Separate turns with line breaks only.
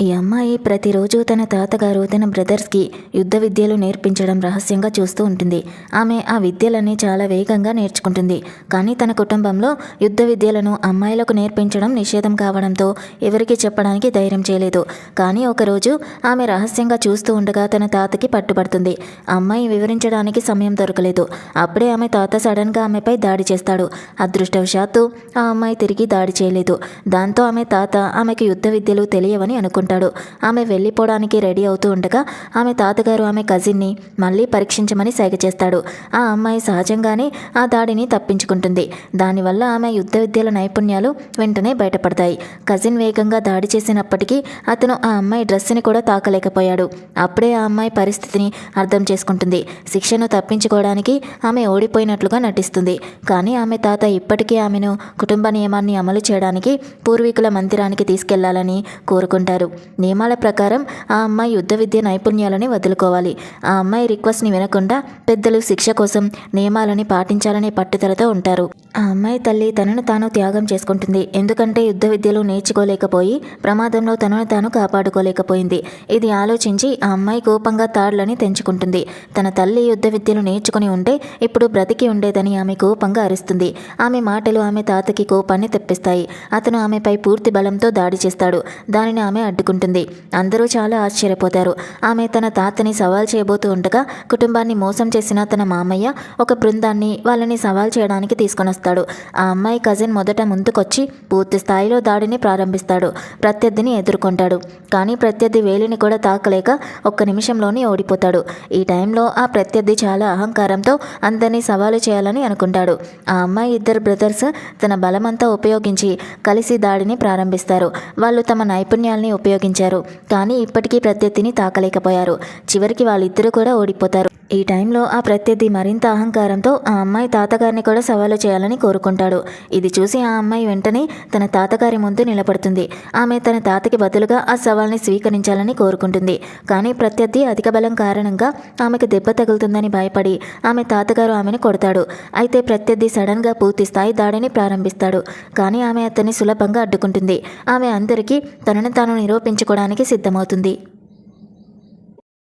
ఈ అమ్మాయి ప్రతిరోజు తన తాతగారు తన బ్రదర్స్కి యుద్ధ విద్యలు నేర్పించడం రహస్యంగా చూస్తూ ఉంటుంది. ఆమె ఆ విద్యలన్నీ చాలా వేగంగా నేర్చుకుంటుంది. కానీ తన కుటుంబంలో యుద్ధ విద్యలను అమ్మాయిలకు నేర్పించడం నిషేధం కావడంతో ఎవరికి చెప్పడానికి ధైర్యం చేయలేదు. కానీ ఒకరోజు ఆమె రహస్యంగా చూస్తూ ఉండగా తన తాతకి పట్టుబడుతుంది. అమ్మాయి వివరించడానికి సమయం దొరకలేదు. అప్పుడే ఆమె తాత సడన్గా ఆమెపై దాడి చేస్తాడు. అదృష్టవశాత్తు ఆ అమ్మాయి తిరిగి దాడి చేయలేదు. దాంతో ఆమె తాత ఆమెకు యుద్ధ విద్యలు తెలియవని అనుకుంటాడు ఆమె వెళ్ళిపోవడానికి రెడీ అవుతూ ఉండగా ఆమె తాతగారు ఆమె కజిన్ని మళ్ళీ పరీక్షించమని సైగ చేస్తాడు. ఆ అమ్మాయి సహజంగానే ఆ దాడిని తప్పించుకుంటుంది. దానివల్ల ఆమె యుద్ధ విద్యల నైపుణ్యాలు వెంటనే బయటపడతాయి. కజిన్ వేగంగా దాడి చేసినప్పటికీ అతను ఆ అమ్మాయి డ్రెస్సుని కూడా తాకలేకపోయాడు. అప్పుడే ఆ అమ్మాయి పరిస్థితిని అర్థం చేసుకుంటుంది. శిక్షను తప్పించుకోవడానికి ఆమె ఓడిపోయినట్లుగా నటిస్తుంది. కానీ ఆమె తాత ఇప్పటికీ ఆమెను కుటుంబ నియమాన్ని అమలు చేయడానికి పూర్వీకుల మందిరానికి తీసుకెళ్ళాలని కోరుకుంటారు. నియమాల ప్రకారం ఆ అమ్మాయి యుద్ధ విద్య నైపుణ్యాలని వదులుకోవాలి. ఆ అమ్మాయి రిక్వెస్ట్ని వినకుండా పెద్దలు శిక్ష కోసం నియమాలని పాటించాలనే పట్టుదలతో ఉంటారు. ఆ అమ్మాయి తల్లి తనను తాను త్యాగం చేసుకుంటుంది. ఎందుకంటే యుద్ధ విద్యలు నేర్చుకోలేకపోయి ప్రమాదంలో తనను తాను కాపాడుకోలేకపోయింది. ఇది ఆలోచించి ఆ అమ్మాయి కోపంగా తాడులని తెంచుకుంటుంది. తన తల్లి యుద్ధ విద్యలు నేర్చుకుని ఉంటే ఇప్పుడు బ్రతికి ఉండేదని ఆమె కోపంగా అరుస్తుంది. ఆమె మాటలు ఆమె తాతకి కోపాన్ని తెప్పిస్తాయి. అతను ఆమెపై పూర్తి బలంతో దాడి చేస్తాడు. దానిని ఆమె అడ్డుకుంటుంది. అందరూ చాలా ఆశ్చర్యపోతారు. ఆమె తన తాతని సవాల్ చేయబోతూ ఉండగా కుటుంబాన్ని మోసం చేసిన తన మామయ్య ఒక బృందాన్ని వాళ్ళని సవాల్ చేయడానికి తీసుకొని వస్తాడు ఆ అమ్మాయి కజిన్ మొదట ముందుకొచ్చి పూర్తి స్థాయిలో దాడిని ప్రారంభిస్తాడు. ప్రత్యర్థిని ఎదుర్కొంటాడు. కానీ ప్రత్యర్థి వేలిని కూడా తాకలేక ఒక్క నిమిషంలోనే ఓడిపోతాడు. ఈ టైంలో ఆ ప్రత్యర్థి చాలా అహంకారంతో అందరినీ సవాలు చేయాలని అనుకుంటాడు. ఆ అమ్మాయి ఇద్దరు బ్రదర్స్ తన బలమంతా ఉపయోగించి కలిసి దాడిని ప్రారంభిస్తారు. వాళ్ళు తమ నైపుణ్యాల్ని ఉపయోగించారు. కానీ ఇప్పటికీ ప్రత్యర్థిని తాకలేకపోయారు. చివరికి వాళ్ళిద్దరూ కూడా ఓడిపోతారు. ఈ టైంలో ఆ ప్రత్యర్థి మరింత అహంకారంతో ఆ అమ్మాయి తాతగారిని కూడా సవాలు చేయాలని కోరుకుంటాడు. ఇది చూసి ఆ అమ్మాయి వెంటనే తన తాతగారి ముందు నిలబడుతుంది. ఆమె తన తాతకి బదులుగా ఆ సవాల్ని స్వీకరించాలని కోరుకుంటుంది. కానీ ప్రత్యర్థి అధిక బలం కారణంగా ఆమెకు దెబ్బ తగులుతుందని భయపడి ఆమె తాతగారు ఆమెను కొడతాడు. అయితే ప్రత్యర్థి సడన్గా పూర్తి స్థాయి దాడిని ప్రారంభిస్తాడు. కానీ ఆమె అతన్ని సులభంగా అడ్డుకుంటుంది. ఆమె అందరికీ తనను తాను నిరూపించుకోవడానికి సిద్ధమవుతుంది.